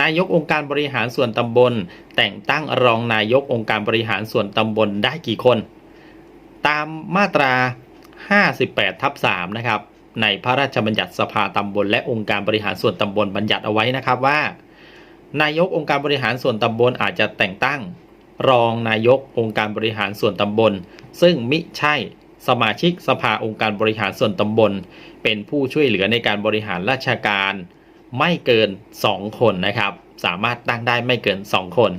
นายกองค์การบริหารส่วนตำบล แต่งตั้งรองนายกองค์การบริหารส่วนตำบลได้กี่คน ตามมาตรา 58ทับ3นะครับในพระราชบัญญัติสภาตำบล และองค์การบริหารส่วนตำบลบัญญัติเอาไว้นะครับว่า นายกองค์การบริหารส่วนตำบลอาจจะแต่งตั้ง รองนายกองค์การบริหารส่วนตำบล ซึ่งมิใช่สมาชิกสภาองค์การบริหารส่วนตำบล เป็นผู้ช่วยเหลือในการบริหารราชการ ไม่เกิน 2 คนนะครับ สามารถตั้งได้ไม่เกิน 2 คน